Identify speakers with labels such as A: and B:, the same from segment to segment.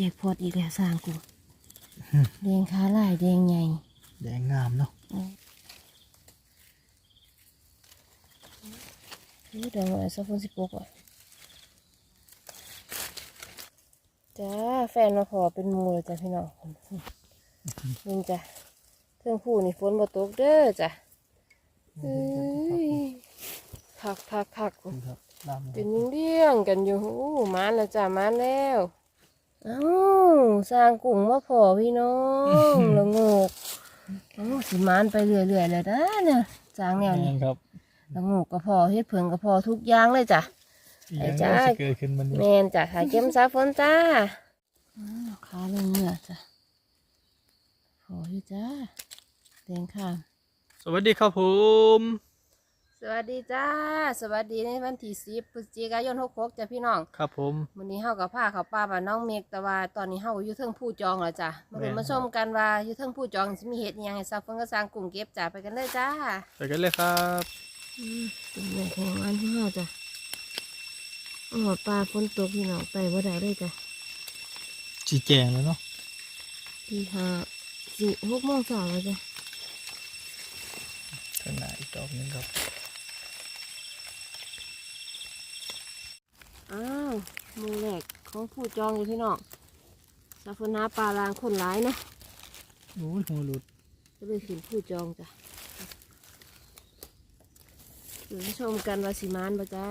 A: แจกพอดอีกแล้วสร้างกูแดงขาลายแดงใหญ่
B: แดงงามเนาะ
A: นี่ดอกอะไรสักคนสิบปกอะจ้าแฟนมาขอเป็นหมูเลยจ้ะพี่น้องนี่จ้ะเครื่องผู้นี่ฝนบ่ตกเด้อจ้ะเอ้ยคักคักคัก
B: นี่ครับดำ
A: เป็นเลี้ยงๆกันอยู่โอ้มานแล้วจ้ะมานแล้วเอ้าสร้างกุ้งมาพอพี่น้องละโงกเอ้าสิมานไปเรื่อยๆเลยนะเนี่ยสร้างแนวนี้
B: นี่ครับ
A: ละโงกก็พอเฮ็ดเผิงก็พอทุกอย่างเลยจ้ะ
B: อีก
A: ไอ้
B: อย่าง
A: จ้า
B: ก็จะเกิดขึ้นมัน
A: แมนจ้ะถ่ายเก็มซาฝนจ้าขาลงเหนือจ้ะพออยู่จ้าแดงค่ะ
B: สวัสดีครับผม
A: สวัสดีจ้า สวัสดีในวันที่สิบพฤศจิกายนหกหกจ้ะพี่น้อง
B: ครับผม
A: วันนี้เฮากับผ้าเขาวป้าบ้านน้องเมกแต่ว่าตอนนี้เฮาอยู่เทิงผู้จองแล้วจ้ะมาดู
B: แม่น
A: มาชมกันว่าอยู่เทิงผู้จองสิมีเห็ดอิหยังให้ซาฝนก็สร้างกลุ่มเก็บจ้าไปกันเลยจ้า
B: ไปกันเลยครับ
A: อืมเป็นเรื่องของอันที่เฮาจ้ะโอ้โหปลาฝนตกพี่น้องไปบ่ได้เลยจ้ะ
B: จีแจงเลยเนาะ
A: ตีห้าสี่หกโมงเช้าแล้วจ้ะ
B: ข้างหน้าอีกดอกหนึงครับ
A: อ้าวมือแรกของผู้จองอยู่พี่น้องซาฟนาปลาลางคนร้ายเนาะ
B: โอ้ยหัวหลุด
A: ก็เลยขึ้นผู้จองจ้ะเดี๋ยวมาชมกันว่าสิมานบ่จ้า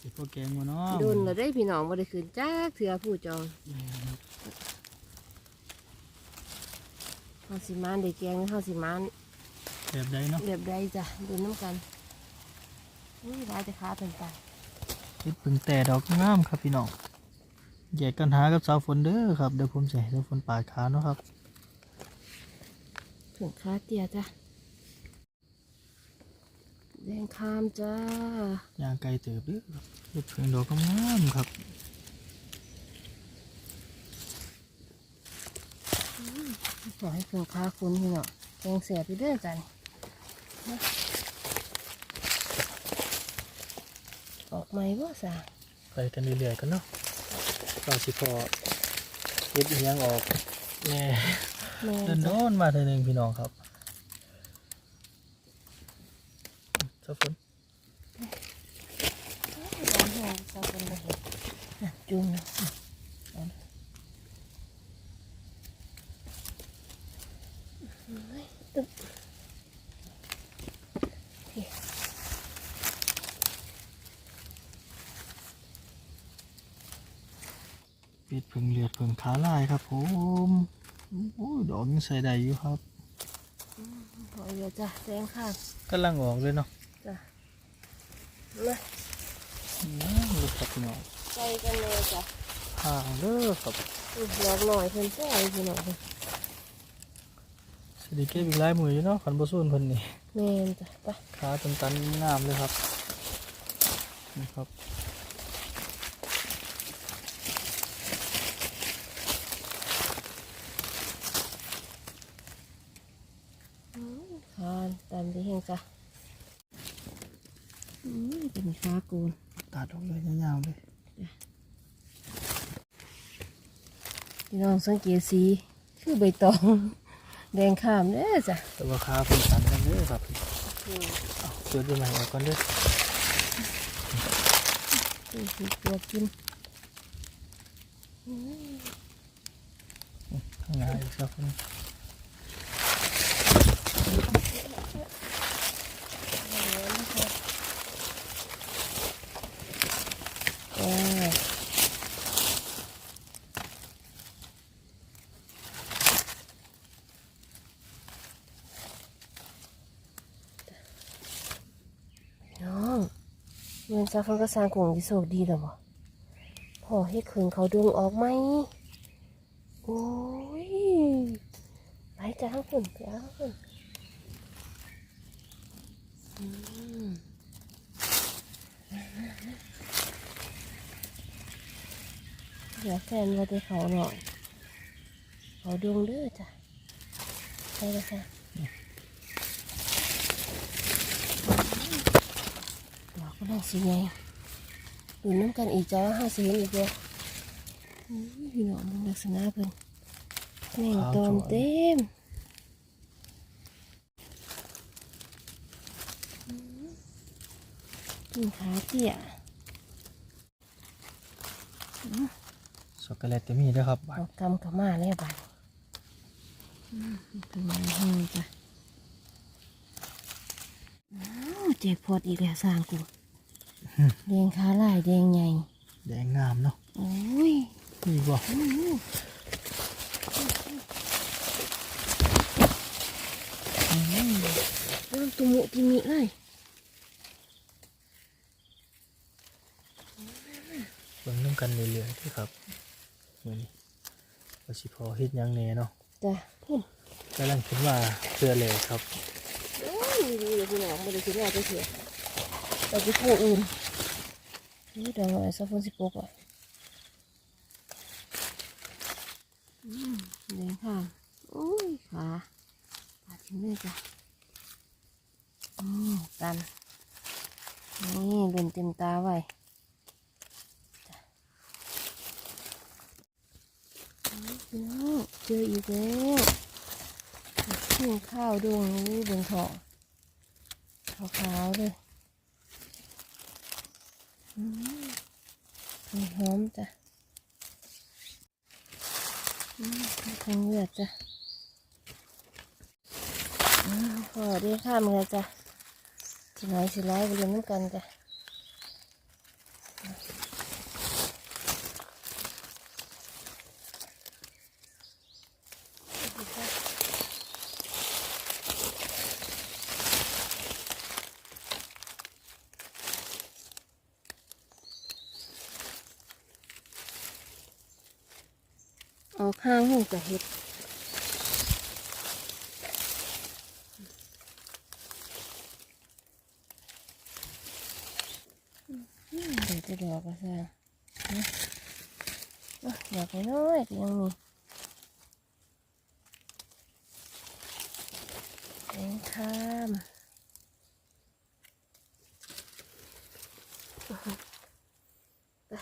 B: สิพวกแกงมาเนาะ
A: โดนเราได้พี่น้องบ่ได้ขึ้นจ้าเถื่อผู้จอง
B: แม่นครับ
A: เฮาสิมานได้แกงเฮาสิมาน
B: แบบใดเนาะ
A: แบบใดจ้ะดูน้ำกันอุ้ยร้ายจะขาเป็นไป
B: เฮ็ดเพิ่งแต่ดอกงามครับพี่น้องแยกกันหากับสาวฝนเด้อครับเดี๋ยวผมจะให้สาวฝนปาดขาเนาะครับ
A: ถึงขาเตี้ยจ้ะแดงคามจ้า
B: ย่างไกลเติบเด้อครับเฮ็ดเพิ่งดอกงามๆครับ
A: ขอให้เพิ่งขาคุณพี่น้องแกงเสียไปเด้อจ้ะนี่นะออก ไหมบ่สา
B: ไปกันเรื่อยๆกันเนาะก็สิพอเฮ็ดอีหยังออกแน่
A: แม่
B: เดินโดนมาเทีนึงพี่น้องครับสาวฝน
A: ร้านแห้งซาเป็นบ่เห็นน่ะจุ่มนะเอานะเฮ้ยตึ๊บ
B: ปิด เพิ่งเลือดเพิ่งขาลายครับผมโอ้ยดอกยังใส่ได้อยู่ครับ
A: พอเยอะจ้ะแดงค่ะ
B: กำลังออกเลยเนาะ
A: จ้ะมา
B: น้ำลูกครับพี่น้อง
A: ใส่กันเลยจ้ะ
B: ห่างเด้อครับ
A: อืมดอกหน่อยเพิ่นใส่พี่น้องเพิ่น
B: สิได้เก็บอีกหลายมืออยู่เนาะขันบ่สู้เพิ่นนี่
A: แม่นจ้ะไป
B: ขาตันตันๆงามเลยครับนี่ครับ
A: ทานตามที่เฮงจ้ะอืมเป็นขากูน
B: ตัดออกเลยยาวๆเลย
A: พี่น้องสังเกตสีคือใบตอง แดงขามเด้อจ้ะ
B: แต่ว่าขาเพิ่นตันกันเด้อครับเอาเสื้อดีใหม่ออกก่อนเด้อ
A: คือสิตัวกิน
B: ข้างหน้าอีกครับผม
A: จ้าน้องเงินซาฟังก็สร้างกลุ่มที่โชคดีแล้วบ่พอให้คืนเขาดึงออกไหม โอ้ยไปจ้าทั้งคนไปเอาคนอืมเดี๋ยวแฟนว่าจะเขาหน่อยเขาดวงเด้อจ้ะใช่เลยค่ะดอ กก็น่าสิไงดูน้ำกันอีกจ้าห้าสิเห็นอีกเดียวอุ้ยพี่น้องมึงลักษณะเพิ่นแม่งตอมเต็มอืมกินขาเตี้ย
B: ช็อกโกแลตก็มีด้วยครับบาด
A: เอากำกับมาแล้วบัดอืมเป็นไงห้องจ้ะอ้าวเจ็บพอดอีกแล้วสร้างกู แดงขาลายแดงใหญ่
B: แดงงามเนาะ
A: โอ้ย
B: นี่บ่
A: อื้อน้ำตุมุติมิเลย
B: เบิ่งน้ำกันเรื่อยๆเด้อครับมื้อนี้ว่าสิพอเฮ็ดหยังแหน่เนาะ
A: จ้ะพุ่น
B: กำลังคิดว่าเพื่อเลยครับ
A: โอ้ยดีเลยพี่น้องไม่ได้คิดว่าจะเสีย แต่ไปคู่อื่นนี่เดี๋ยวหน่อยสักคนสิบปกไว้อืมเลี้ยงค่ะอุ้ยขาขาชิ้นเลยจ้ะอืมตัน นี่เล่นเต็มตาไว้เจออีกแล้วกินข้าวดวงนี้เบิ่งทองขาวๆเลย ทำหอมจ้ะอืมคงเหลือจ้ะอืมพอได้ข้ามเลยจ้ะสิไหนสิไล่ไปเรียนน้ำกันจ้ะ ออกข้างหูกะเห็ดเดี๋ยวจะดอกก็ซะนะอะดอกน้อยก็ยังมีแตงข้ามไป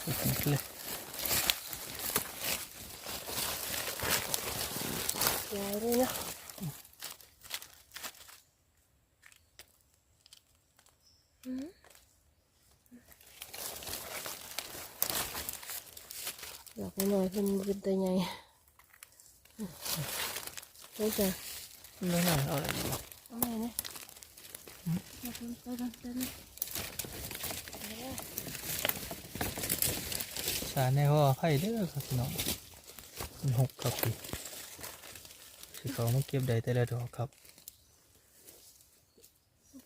B: ไปกินกันเลย
A: ยายด้วยเนาะอืม ดอกน้อยๆเพิ่นเป็นตัวใหญ่ใช่จ้ะ
B: ไม่น่าเอาอะไรดีวะ
A: เอาไงเนี่ยมาเพิ่นไปกันไปกัน
B: สารในข้อไผ่เด้อครับพี่น้องมันหกครับพี่สิเขามาเก็บได้แต่ละดอกครับ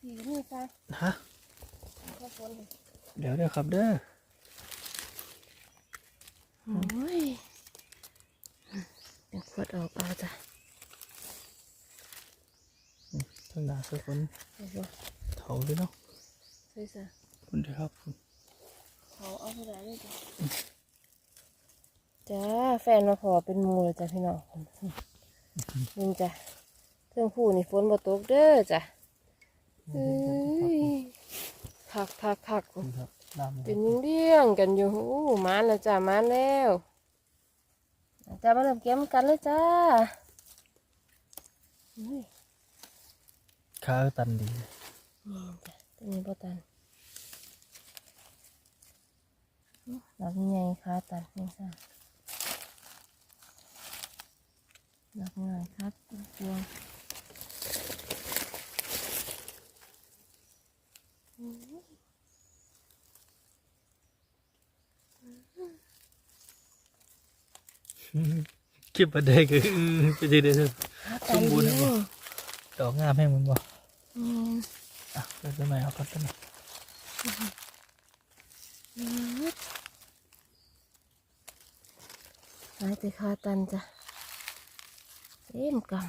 A: ผีนี่จ้ะ
B: ฮะ
A: ข้าวฝน
B: เดี๋ยวเด้อครับเด้อ
A: โอ้ยเป็นขวดออกเอาจ้ะ
B: ทั้งหน้าสักคน
A: เอาสิ
B: เถาด้วยเนาะ
A: ใช่จ้ะ
B: คุณเด้อครับคุณ
A: เขาเอาไปได้เลยจ้ะจ้าแฟนมาขอเป็นหมูเลยจ้ะพี่น้องนี่จ้ะเครื่องผู้นี่ฝนบ่ตกเด้อจ้ะเอ้ยคักคักคัก
B: คุณครับ น้ำ
A: เป็นยิงเลี้ยงกันอยู่อู้หมานแล้วจ้ะหมานแล้วจ้ามาเริ่มเก็บกันเลยจ้าอุ้ย
B: ข้าวตันดี
A: นี่จ้ะตัวนี้บ่ตันดอกใหญ่ขาตันนี่จ้ะดอกใหญ่ครับตัว
B: เก็บมาได้ก็ไปจะได้
A: ขาตัน
B: สมบูรณ์
A: เดี
B: นะ
A: ยว
B: ดอกงามให้มึงบ่
A: อืม
B: อะเปิดไปใหม่เอาก่อนกันนะ
A: อืมหายแต่ขาตันจ้ะเต็มกำ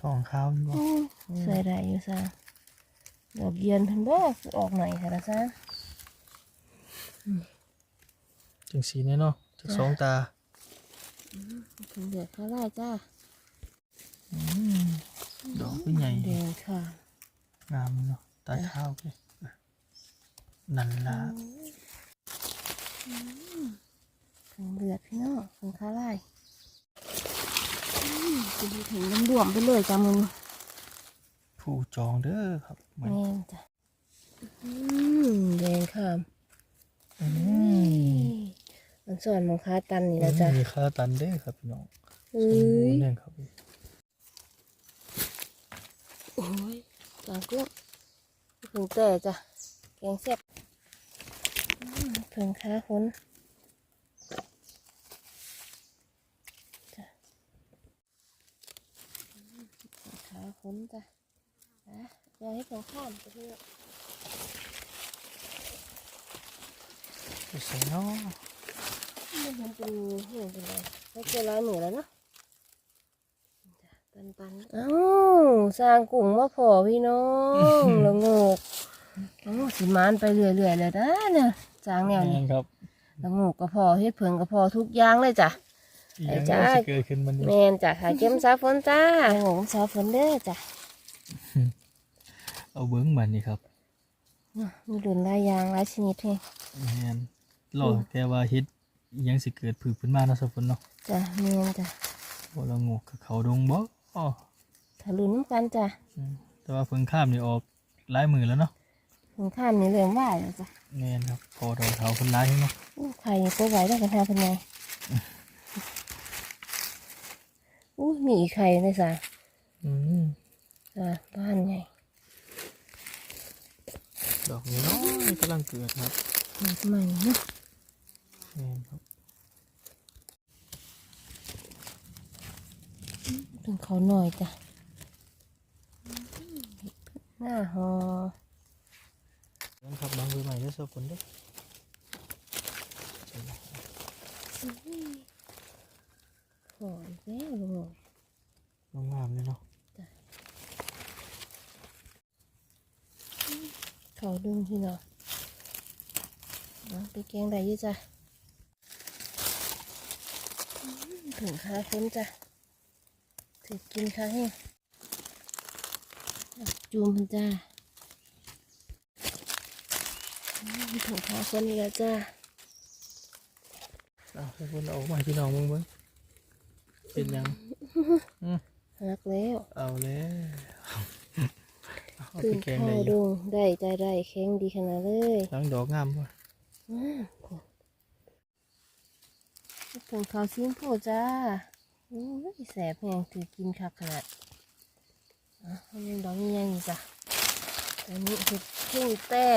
B: ทองขาวนี่บ่
A: ใส่ได้อยู่ซะดอกเยียนเพิ่นบ่ออกหน่อยค่ะละซะ
B: จังสีเนี่ยเนาะจากสองตา
A: เพิ่นเดือดข้าไล่จ้า
B: อืมดอกเป็นใหญ่
A: แดงค่ะ
B: งามเนาะตาเท้าเลยนั่นละ
A: ถึงเลือดพี่น้องถึงขาลายอืมกินถึงน้ำบวมไปเลยจ้ามึง
B: ผู้จองเด้อครับมัน
A: แม่นจ้ะอืมแดงค่ะ
B: อืม
A: มันสอนมองค้าตันนี่แล้วจ้ะ
B: มีค่าตันเด้อครับพี่น้อง
A: เอ้ย
B: เนี่ยครับ
A: โอ้ยจางกุ้งถึงแต่จ้ะแกงแซ่บอืมถึงขาคนจ้ะอืมถึงขาคนจ้ะนะรอให้ถึงข้ามไปเถอะ
B: ไปใส่เนาะ
A: ไม่เห็นเป็นเห็นเป็นไรไม่เจอร้านหนูแล้วเนาะจ้ะปันปันๆเอ้าสร้างกุ้งมาพอพี่น้องละโงกละโงกสิมานไปเรื่อยๆเลยนะเนี่ยสร้างแนวนี้
B: แม่นครับ
A: ละโงกก็พอเฮ็ดเพิงก็พอทุกอย่างเลยจ้ะ
B: อีก
A: ไอ้
B: อย่าง
A: จ้า
B: ก็จะเกิดขึ้นมันนี้
A: แมนจ้ะถ่ายเก็มสาฝนจ้าละโงกสาฝนเด้อจ้ะ
B: เอาเบิ้งมันนี่ครับ
A: เนาะมีหลุนหลายอย่างหลายชนิดเอง
B: แม่นรอแต่ว่าเฮ็ด อิหยังสิเกิดผืนขึ้นมาเนาะสักคนเนาะ
A: จ้ะแมนจ้ะ
B: บ่ละงกกับเขาดงบ่อ้อ
A: ถ้าลุ้นนำกันจ้ะ
B: อืมแต่ว่าเพิ่งข้ามนี่ออกหลายมือแล้วเนาะ
A: ถึงข้ามนี่เริ่มไหวแล้วจ้ะ
B: แม่นครับพอดอกเถาเพิ่นหลายเนาะ
A: อู้ไข่นี่ตัวไหวได้กันทาเป็นไงอู้มีอีกไข่เลยจ้ะ
B: อืม
A: จ้ะบ้านไง
B: ดอกนี้น้อยกำลังเกิดครับ
A: เกิดใหม่เนาะ
B: แม่นครับ
A: ถึงเขาหน่อยจ้ะหน้าหอ
B: นั่นครับบางมือใหม่เด้อสักคนเด้อ
A: หออีกแล้วลุง
B: งามๆเลยเนาะ
A: เขาดึงที่เนาะเอาไปแกงได้อยี่จ้ะอืมถึงขาค้นจ้ะ ถือกินค่ะให้จูมมันจ้าอืมถึงขาค้นอีกแล้วจ้า
B: เอาสักคนเอาออกมาให้พี่น้องมึงเบิ่งเป็นหยัง
A: หักแล้ว
B: เอาแล้วเอา
A: ถึ
B: ไป
A: ง
B: แกง
A: ข้า
B: ได้
A: ว
B: อ
A: ด
B: ยู่
A: งได้ใจได้แข็งดีขนาดเลย
B: ทั้งดอกงามบ่
A: อืมถึงข้าวซีมโพจ้า อู้ยแสบแหงถือกินคักขนาดอะยังดอกยังจ้ะอันนี้คือพึ่งแต้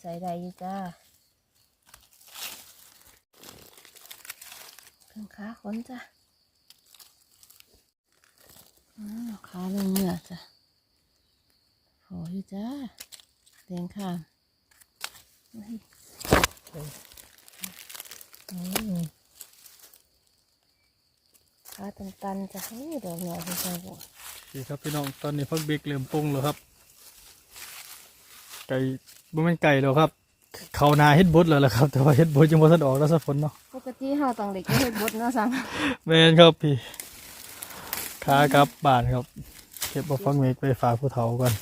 A: ใส่ได้อยู่จ้าเครื่องขาขนจ้ะอ้าวขาลงเนือจ้ะขออยู่จ้าแดงค่ะเฮ้ย
B: อืม
A: ขาตันๆจะให้ดอกหน่อยพี่ชายบอก
B: โอเคครับพี่น้องตอนนี้พักเบรกเริ่มปรุงแล้วครับ ไก่บ่แม่นไก่แล้วครับ เขานาเฮ็ดบดแล้วล่ะครับ แต่ว่าเฮ็ดบดยังบ่ทันออกแล้วสักฝนเนาะ
A: ปกติเฮาต้องเด็กก็เฮ็ดบดเนาะสัง
B: แม่นครับพี่ขากลับบ้านครับเก็บบ่ฟังเมกไปฝากผู้เฒ่าก่อน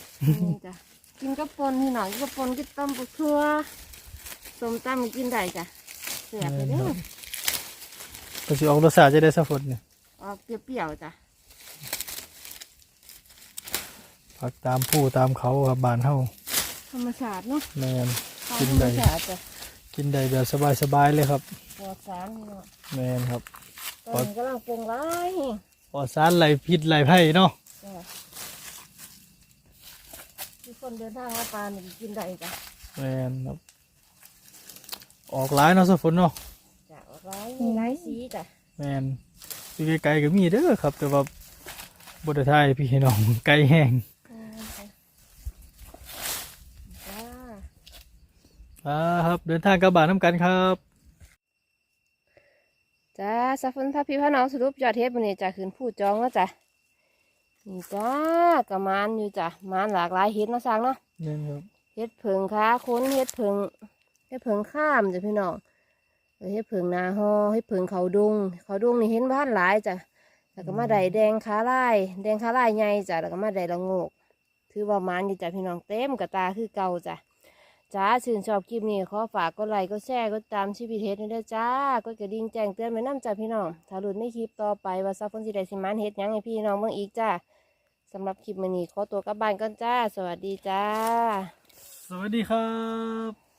A: นี่จ้ะกินกระปนนี่หน่อยกระปนกินต้มปลาเทือส้มตำกินได้จ้ะเสียบไปเด้อ
B: ก็สิออกรสชาติจะได้สักฝนเนี่ย
A: ออกเปรี้ยวๆจ้ะ
B: ผักตามผู้ตามเขาครับบ้านเฮา
A: ธรรมชาติเนาะ
B: แม่น
A: ของ
B: กิน
A: ธร
B: ได้
A: รมชาติจ้ะ
B: กินได้แบบสบายๆเลยครับ
A: ปลอดสารนี่เนาะ
B: แม่นครับ
A: ตอนนี้กำลังปรุงร้าย
B: ปลอดสารไหลพิษไหลไผ่เนาะ
A: จ้ะมีคนเดินทางมาปลานี่กินได้จ้ะ
B: แม่นครับออกหลายเนาะสักฝนเนาะ
A: จ้ะออกร้ายมีหลายสีจ้ะ
B: แมน อยู่ไกลๆก็มีเด้อครับ แต่ว่าบไดทายพี่น้องไกลแห้ง
A: อืมจ้ะจ้า
B: อ่าครับเดินทางกลับบ้านน้ำกันครับ
A: จ้าสัฟนพาพี่พาน้องสรุปยอดเทปวันนี้จ้ะคืนผู้จองแล้วจ้ะนี่จ้ากระมานอยู่จ้ะมานหลากหลายเห็ดเนาะสร้างเนาะ
B: นี่ครับ
A: เห็ดเผิงขาค้นเห็ดเผิงเห็ดเผิงข้ามจ้ะพี่น้อง เออเห็ดเผิงนาฮอเห็ดเผิงเขาดุง เขาดุงนี่เห็นบ้านหลายจ้ะแล้วก็มาได้แดงขาลายแดงขาลายใหญ่จ้ะแล้วก็มาได้ละงกถือว่ามานอยู่จ้ะพี่น้องเต็มกระตาคือเก่าจ้ะจ้าชื่นชอบคลิปนี้ขอฝากกดไลค์กดแชร์กดตามชีวิตเฮ็ดให้ด้วยจ้ากดกระดิ่งแจ้งเตือนไว้นํจ้าพี่น้องถ้าหลุดในคลิปต่อไปว่าซาฟอนสิได้สิมานเฮ็ดยังให้พี่น้องเบิ่งอีกจ้าสำหรับคลิปมื้อนี้ขอตัวกลับบ้านก่อนจ้า สวัสดีจ้า
B: สวัสดีครับ